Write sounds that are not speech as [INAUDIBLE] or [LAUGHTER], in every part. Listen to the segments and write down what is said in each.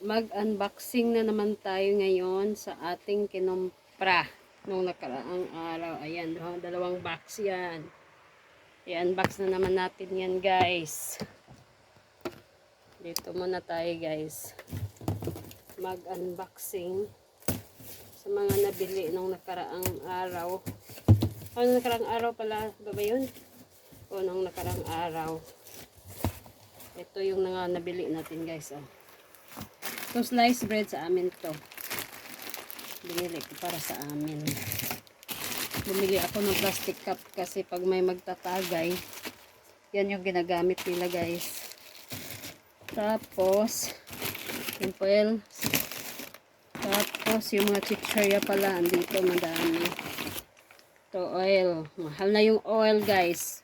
mag-unboxing na naman tayo ngayon sa ating kinumpra nung nakaraang araw. Ayan, dalaw- dalawang box yan. I-unbox na naman natin yan guys. Dito muna tayo guys. Mag-unboxing sa mga nabili nung nakaraang araw. Oh, nakaraang araw pala, ba ba yun? O, nung nakaraang araw. Ito yung nga nabili natin guys. Oh. Ito sliced bread sa amin to. Binili ko para sa amin. Bumili ako ng plastic cup kasi pag may magtatagay, yan yung ginagamit nila guys. Tapos, foil. Tapos, yung mga chichirya pala, andito madami. Ito oil. Mahal na yung oil guys.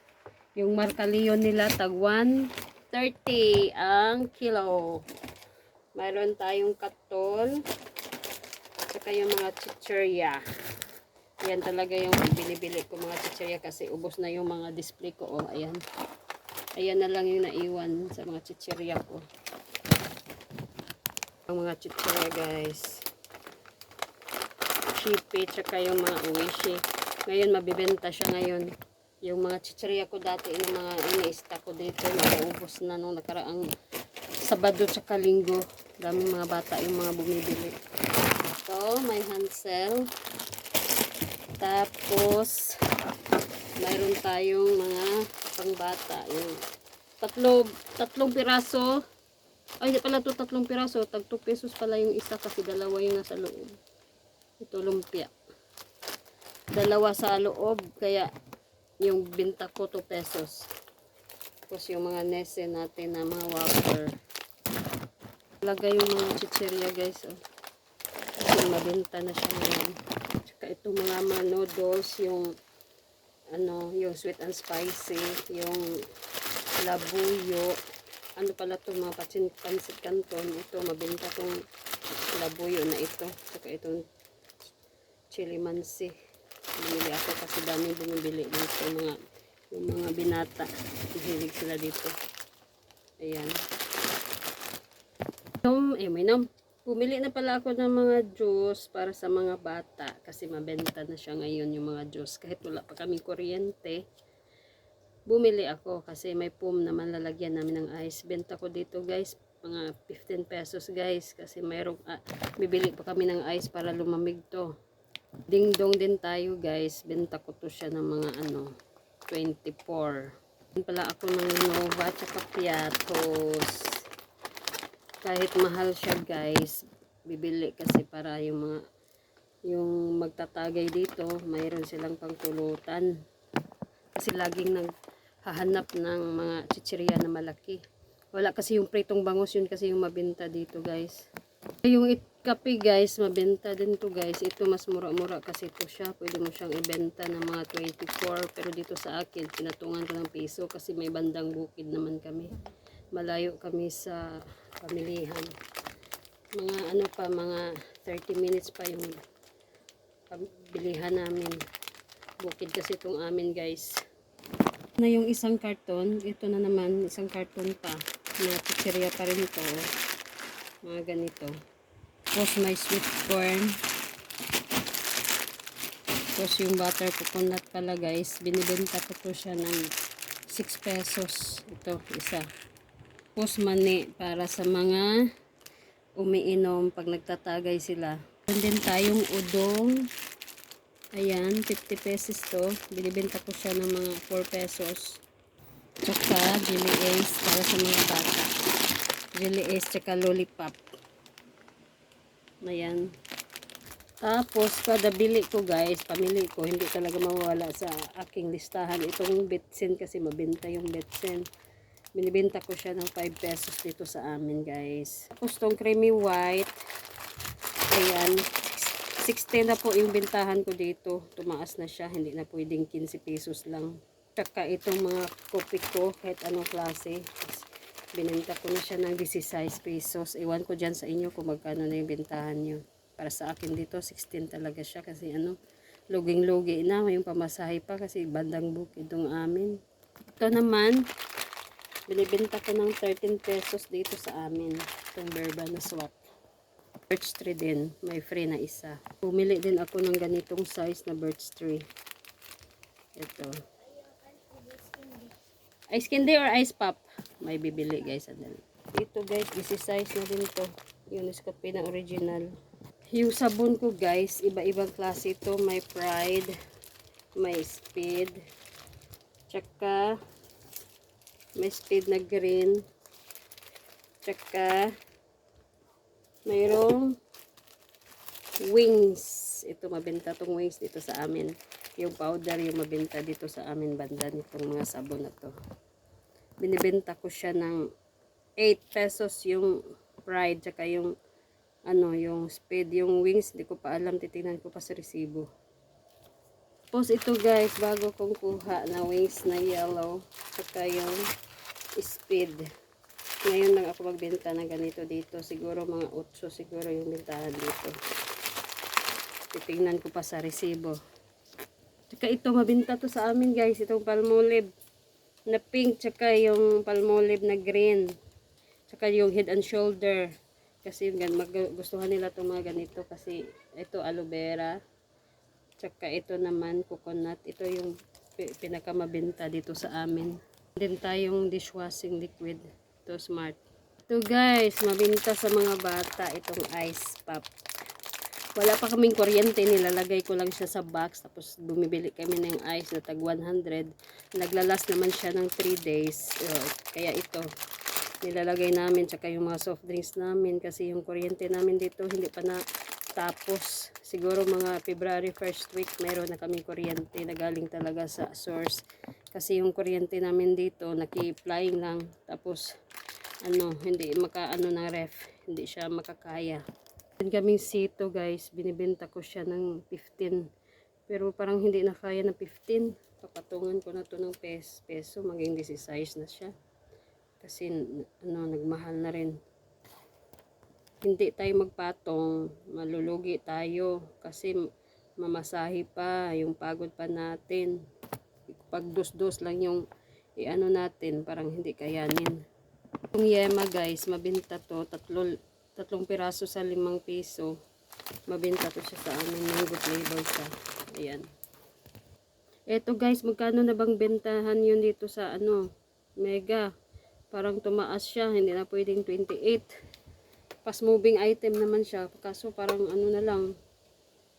Yung marka Leon nila, tag 130 ang kilo. Mayroon tayong katol. Saka yung mga chichirya. Yan talaga yung binibili ko mga chichirya kasi ubos na yung mga display ko. Oh, ayan. Ayan na lang yung naiwan sa mga chichirya ko. Ang mga chichirya guys. Chippy, tsaka yung mga uwishi. Ngayon, mabibenta siya ngayon. Yung mga chichirya ko dati, yung mga iniista ko dito, naubos na nung nakaraang Sabado tsaka Linggo. Daming mga bata yung mga bumibili. Ito, may hansel. Tapos, mayroon tayong mga pangbata. Yung tatlo, tatlong piraso. Ay, di pala to tatlong piraso. Tag 2 pesos pala yung isa kasi dalawa yung nasa loob. Ito lumpia. Dalawa sa loob. Kaya, yung binta ko 2 pesos. Tapos yung mga nese natin na mga wafer. Lagay yung mga chichirya guys. Oh. Kasi mabenta na siya ngayon. Tsaka itong mga, mga noodles, yung ano, yung sweet and spicy, yung labuyo. Ano pala to mga patsin, pansit canton. Ito, mabenta tong labuyo na ito. Tsaka itong chili mansi. Bumili ako kasi dami bumibili dito mga yung mga binata. Hilig sila dito. Ayan. Nom, eh, may nom. Bumili na pala ako ng mga juice para sa mga bata kasi mabenta na siya ngayon yung mga juice. Kahit wala pa kaming kuryente, bumili ako kasi may pum naman lalagyan namin ng ice. Benta ko dito guys, mga 15 pesos guys kasi mayroong, ah, bibili pa kami ng ice para lumamig to. Ding dong din tayo guys, benta ko to siya ng mga ano, 24. Yan pala ako ng Nova tsaka Piatos. Kahit mahal siya guys, bibili kasi para yung mga yung magtatagay dito, mayroon silang pangpulutan. Kasi laging naghahanap ng mga chichirya na malaki. Wala kasi yung pritong bangus yun kasi yung mabenta dito guys. Yung kape guys, mabenta din to guys. Ito mas mura-mura kasi ito siya. Pwede mo siyang ibenta ng mga 24. Pero dito sa akin, pinatungan ko ng piso kasi may bandang bukid naman kami. Malayo kami sa pamilihan. Mga ano pa, mga 30 minutes pa yung bilihan namin. Bukid kasi itong amin guys. Na yung isang karton, ito na naman, isang karton pa. Mga chichirya pa rin to. Mga ganito. Tapos may sweet corn. Tapos yung butter coconut pala guys, binibenta ko to siya ng 6 pesos. Ito, isa. Tapos mani para sa mga umiinom pag nagtatagay sila. Meron din tayong udong. Ayan, 50 pesos to. Binibenta ko siya ng mga 4 pesos. Tsaka jelly ace para sa mga bata. Jelly ace tsaka lollipop. Ayan. Tapos, kada bili ko guys, pamili ko, hindi talaga mawala sa aking listahan. Itong betsin kasi mabenta yung betsin. Binibenta ko siya ng 5 pesos dito sa amin guys. Tapos creamy white, ayan, 16 na po yung bintahan ko dito. Tumaas na siya, hindi na pwedeng 15 pesos lang. Tsaka itong mga kopi ko, kahit anong klase, binenta ko na siya ng 16 pesos. Iwan ko dyan sa inyo kung magkano na yung bintahan nyo. Para sa akin dito, 16 talaga siya kasi ano, luging-lugi na, may pamasahe pa kasi bandang bukid itong amin. Ito naman, binibenta ko ng 13 pesos dito sa amin. itong berba na swak. Birch tree din, may free na isa. Pumili din ako ng ganitong size na birch tree. Ito. Ice candy or ice pop? May bibili guys. Andali. Ito guys, easy size na din to. Yun is kape na original. Yung sabon ko guys, iba-ibang klase ito. May pride, may speed, tsaka may speed na green, tsaka mayroong wings. Ito mabenta tong wings dito sa amin. Yung powder yung mabenta dito sa amin banda nitong mga sabon na to. Binibenta ko siya ng 8 pesos yung pride tsaka yung ano yung speed yung wings hindi ko pa alam titingnan ko pa sa resibo tapos ito guys bago kong kuha na wings na yellow tsaka yung speed. Ngayon lang ako magbenta ng ganito dito. Siguro mga 8 siguro yung bentahan dito. Titingnan ko pa sa resibo. Tsaka ito mabenta to sa amin guys. Itong palmolive na pink tsaka yung palmolive na green. Tsaka yung head and shoulder. Kasi magustuhan nila itong mga ganito kasi ito aloe vera tsaka ito naman coconut. Ito yung pi- pinakamabenta dito sa amin. Din tayong dishwashing liquid. Ito smart. Ito guys mabenta sa mga bata itong ice pop. Wala pa kaming kuryente, nilalagay ko lang siya sa box, tapos bumibili kami ng ice na tag 100. Naglalas naman siya ng 3 days. Uh, kaya ito, nilalagay namin, tsaka yung mga soft drinks namin, kasi yung kuryente namin dito, hindi pa na tapos. Siguro mga February first week, meron na kaming kuryente na galing talaga sa source. Kasi yung kuryente namin dito, naki-flying lang, tapos ano, hindi makaano ng ref, hindi siya makakaya. Meron kaming sito guys, binibenta ko siya ng 15. Pero parang hindi na kaya ng 15. Papatungan ko na to ng pes, peso, maging 16 na siya. Kasi ano, nagmahal na rin. Hindi tayo magpatong, malulugi tayo. Kasi mamasahi pa, yung pagod pa natin. Pag dos-dos lang yung iano natin, parang hindi kayanin. Yung yema guys, mabinta to, tatlo, tatlong piraso sa limang piso. Mabenta to siya sa amin. Mango flavor siya. Ayan. Eto guys, magkano na bang bentahan yun dito sa ano, mega. Parang tumaas siya, hindi na pwedeng 28. Fast moving item naman siya. Kaso parang ano na lang,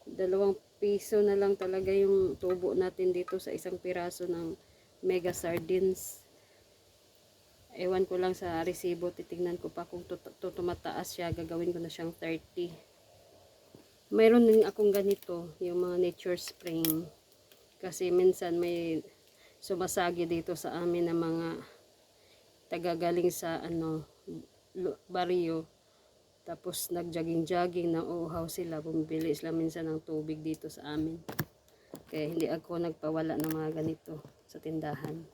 dalawang piso na lang talaga yung tubo natin dito sa isang piraso ng mega sardines. Ewan ko lang sa resibo, titingnan ko pa kung tumataas siya, gagawin ko na siyang 30. Mayroon din akong ganito, yung mga nature spring. Kasi minsan may sumasagi dito sa amin na mga tagagaling sa ano, baryo. Tapos nag-jogging-jogging na uhaw sila, bumibili sila minsan ng tubig dito sa amin. Kaya hindi ako nagpawala ng mga ganito sa tindahan.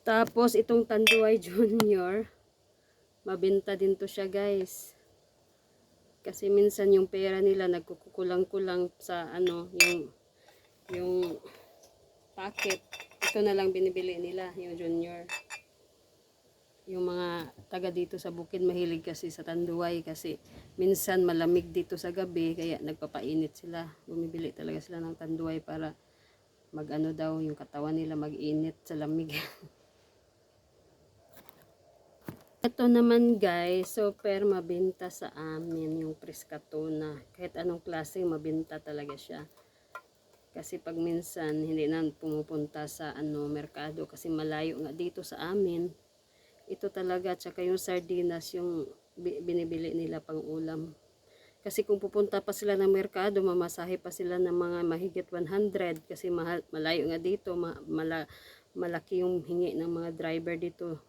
Tapos itong Tanduay [LAUGHS] Junior, mabenta din to siya guys. Kasi minsan yung pera nila nagkukulang-kulang sa ano, yung yung packet. Ito na lang binibili nila, yung Junior. Yung mga taga dito sa bukid mahilig kasi sa Tanduay kasi minsan malamig dito sa gabi kaya nagpapainit sila. Bumibili talaga sila ng Tanduay para mag-ano daw yung katawan nila mag-init sa lamig. [LAUGHS] Ito naman guys, super mabenta sa amin yung Priscatuna. Kahit anong klase, mabenta talaga siya. Kasi pag minsan, hindi na pumupunta sa ano, merkado kasi malayo nga dito sa amin. Ito talaga, tsaka yung sardinas, yung bi- binibili nila pang ulam. Kasi kung pupunta pa sila ng merkado, mamasahe pa sila ng mga mahigit 100 kasi mahal, malayo nga dito, ma, mala, malaki yung hingi ng mga driver dito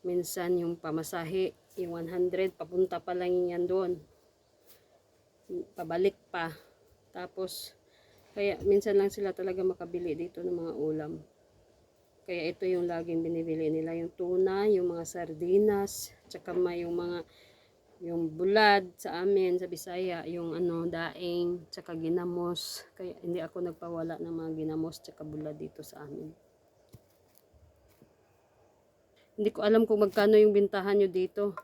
minsan yung pamasahe, yung 100, papunta pa lang yan doon. Pabalik pa. Tapos, kaya minsan lang sila talaga makabili dito ng mga ulam. Kaya ito yung laging binibili nila, yung tuna, yung mga sardinas, tsaka may yung mga yung bulad sa amin sa Bisaya, yung ano daing tsaka ginamos. Kaya hindi ako nagpawala ng mga ginamos tsaka bulad dito sa amin. Hindi ko alam kung magkano yung bintahan nyo dito.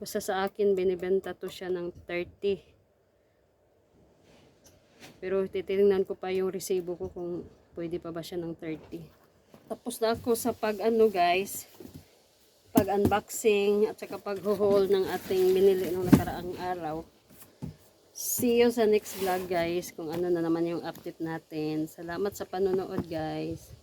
Basta sa akin, binibenta to siya ng 30. Pero titingnan ko pa yung resibo ko kung pwede pa ba siya ng 30. Tapos na ako sa pag ano guys, pag unboxing at saka pag haul ng ating binili nung nakaraang araw. See you sa next vlog guys kung ano na naman yung update natin. Salamat sa panonood guys.